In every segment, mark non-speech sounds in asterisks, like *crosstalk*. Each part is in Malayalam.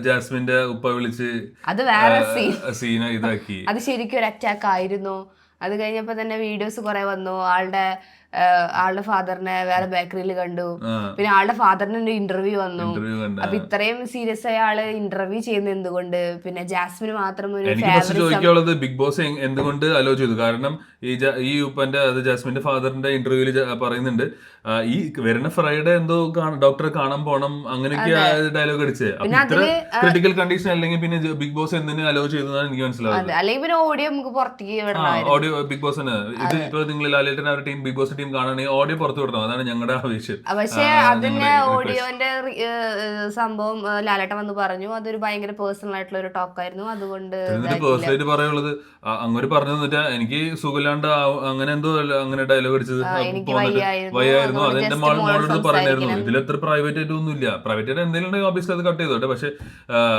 ജാസ്മിന്റെ ഉപ്പ വിളിച്ച് അത് വേറെ സീൻ സീന ഇതാക്കി. അത് ശരിക്കും ഒരു അറ്റാക്ക് ആയിരുന്നു. അത് കഴിഞ്ഞപ്പോ തന്നെ വീഡിയോസ് കുറെ വന്നു. ആളുടെ ആളുടെ ഫാദറിനെ വേറെ ബേക്കറിയിൽ കണ്ടു. പിന്നെ ആളുടെ ഫാദറിന് ഒരു ഇന്റർവ്യൂ വന്നു. അപ്പൊ ഇത്രയും സീരിയസ് ആയ ആൾ ഇന്റർവ്യൂ ചെയ്യുന്ന എന്തുകൊണ്ട്? പിന്നെ ജാസ്മിന് മാത്രം ഒരു ചോദിക്കാനുള്ളത് ബിഗ് ബോസ് എന്തുകൊണ്ട് അലോ ചെയ്തു? കാരണം ഈ ഈ ഉപ്പന്റെ അത് ജാസ്മിന്റെ ഫാദറിന്റെ ഇന്റർവ്യൂവിൽ പറയുന്നുണ്ട് ഈ വരുന്ന ഫ്രൈഡേ എന്തോ ഡോക്ടറെ കാണാൻ പോണം അങ്ങനെയൊക്കെ ഡയലോഗ് അടിച്ചേ. ക്രിട്ടിക്കൽ കണ്ടീഷൻ അല്ലെങ്കിൽ പിന്നെ ബിഗ് ബോസ് എന്തിനു അലോ ചെയ്തു എനിക്ക് മനസ്സിലാവുന്നത്. അതെ. അല്ലെങ്കിൽ പിന്നെ ഓഡിയോ നമുക്ക് പുറത്തേക്ക് ഓഡിയോ ബിഗ് ബോസിന് ഇത് ഇപ്പൊ നിങ്ങൾ ലാലേട്ടൻ അവരുടെ ടീം ബിഗ് ബോസ് ടീം കാണണമെങ്കിൽ ഓഡിയോ പുറത്തു വിടണം. അതാണ് ഞങ്ങളുടെ ആവശ്യം. പക്ഷേ request. ഓഡിയോന്റെ സംഭവം ലാലേട്ടൻ വന്ന് പറഞ്ഞു. അതൊരു ഭയങ്കര പേഴ്സണൽ ആയിട്ടുള്ള ഒരു ടോക്ക് ആയിരുന്നു. അതുകൊണ്ട്. പേഴ്സണലായിട്ട് പറയുള്ളത് അങ്ങനെ പറഞ്ഞു തന്നിട്ടാ എനിക്ക് സുഖമില്ലാണ്ട് അങ്ങനെ എന്തോ അങ്ങനെ ഡയലോഗ് അടിച്ചത്. വയ്യായിരുന്നു. അതെന്റെ മോൾ മോളോട് പറഞ്ഞായിരുന്നു. ഇതിൽ എത്ര പ്രൈവറ്റ് ആയിട്ട് ഒന്നുമില്ല. പ്രൈവറ്റ് ആയിട്ട് എന്തെങ്കിലും ഉണ്ടെങ്കിൽ ഓബിയസ്ലി അത് കട്ട് ചെയ്തോട്ടെ. പക്ഷെ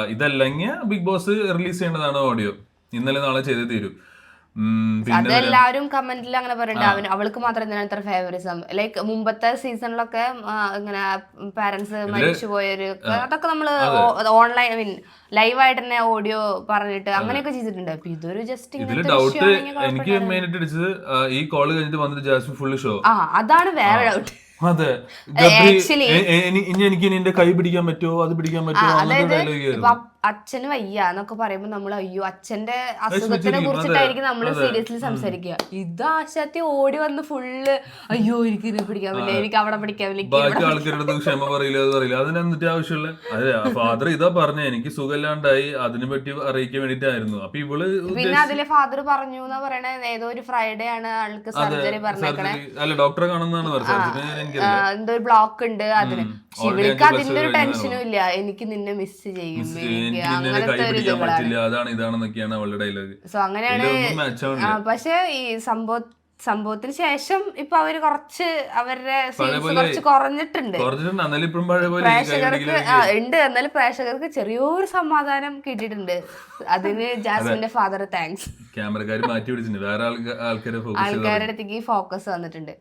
ഇതല്ലെങ്കിൽ ബിഗ് ബോസ് റിലീസ് ചെയ്യേണ്ടതാണ് ഓഡിയോ ഇന്നലെ നാളെ ചെയ്തേ തീരും. അതെല്ലാരും കമന്റിൽ അങ്ങനെ പറയണ്ട. അവന് അവൾക്ക് മാത്രം എന്തിനാണ് ഇത്ര ഫേവറിസം ലൈക്ക് മുമ്പത്തെ സീസണിലൊക്കെ ഇങ്ങനെ പാരന്റ്സ് മരിച്ചു പോയൊരു അതൊക്കെ നമ്മൾ ഓൺലൈൻ ഐ മീൻ ലൈവായിട്ട് തന്നെ ഓഡിയോ പറഞ്ഞിട്ട് അങ്ങനെയൊക്കെ ചെയ്തിട്ടുണ്ട്. അപ്പൊ ഇതൊരു ജസ്റ്റ് ഇങ്ങനെ ഡൗട്ട് എനിക്ക് കുഴപ്പമില്ല. മെയിൻ ആയിട്ട് ഈ കോൾ കഴിഞ്ഞിട്ട് വന്നിട്ട് ജാസ്മിൻ ഫുള്ള് ഷോ ആ അതാണ് വേറെ ഡൗട്ട് അതെ. എ- ഇനി എനിക്ക് ഇനി കൈ പിടിക്കാൻ പറ്റുമോ? അത് പിടിക്കാൻ പറ്റുമോ? അച്ഛന് വയ്യ എന്നൊക്കെ പറയുമ്പോ നമ്മൾ അയ്യോ അച്ഛന്റെ അസുഖത്തിനെ കുറിച്ചിട്ടായിരിക്കും നമ്മൾ സീരിയസ്ലി സംസാരിക്കുക. ഇത് ആശാത്തി ഓടി വന്ന് ഫുള്ള് അയ്യോ എനിക്ക് ഇതിനെ പിടിക്കാൻ പറ്റില്ല എനിക്ക് അവിടെ പിടിക്കാൻ ബാക്കി ആൾക്കാരുടെ ക്ഷമ പറയില്ല അത് പറയില്ല? അതിന് എന്നിട്ട് ആവശ്യമുള്ള? അതെ ഫാദർ ഇതാ പറഞ്ഞ എനിക്ക് സുഖമില്ലാണ്ടായി അതിനെ പറ്റി അറിയിക്കാൻ വേണ്ടിട്ടായിരുന്നു അപ്പൊ ഇവൾ പിന്നെ അതിലെ ഫാദർ പറഞ്ഞു എന്നാ പറയണേ ഏതോ ഒരു ഫ്രൈഡേ ആണ് ആൾക്ക് സർജറി പറഞ്ഞേക്കണേ. അല്ല ഡോക്ടറെ കാണുന്നതാണ് പറഞ്ഞത്. എന്തോ ഒരു ബ്ലോക്ക് ഉണ്ട് അതിന്. പക്ഷെ ഇവർക്ക് അതിന്റെ ഒരു ടെൻഷനും ഇല്ല. എനിക്ക് നിന്നെ മിസ് ചെയ്യും. അങ്ങനത്തെ ഒരു ഇതുകളാണ്. സോ അങ്ങനെയാണ് പക്ഷെ ഈ സംഭവ സംഭവത്തിന് ശേഷം ഇപ്പൊ അവർ കുറച്ച് അവരുടെ കുറച്ച് കുറഞ്ഞിട്ടുണ്ട്. പ്രേക്ഷകർക്ക് ഉണ്ട്. എന്നാലും പ്രേക്ഷകർക്ക് ചെറിയൊരു സമാധാനം കിട്ടിയിട്ടുണ്ട്. അതിന് *laughs* ജാസ്മിന്റെ ഫാദർ താങ്ക്സ് ക്യാമറക്കാർ മാറ്റി പിടിച്ചിട്ടുണ്ട് വേറെ ആൾക്കാരുടെ അടുത്തേക്ക് ഫോക്കസ് വന്നിട്ടുണ്ട്.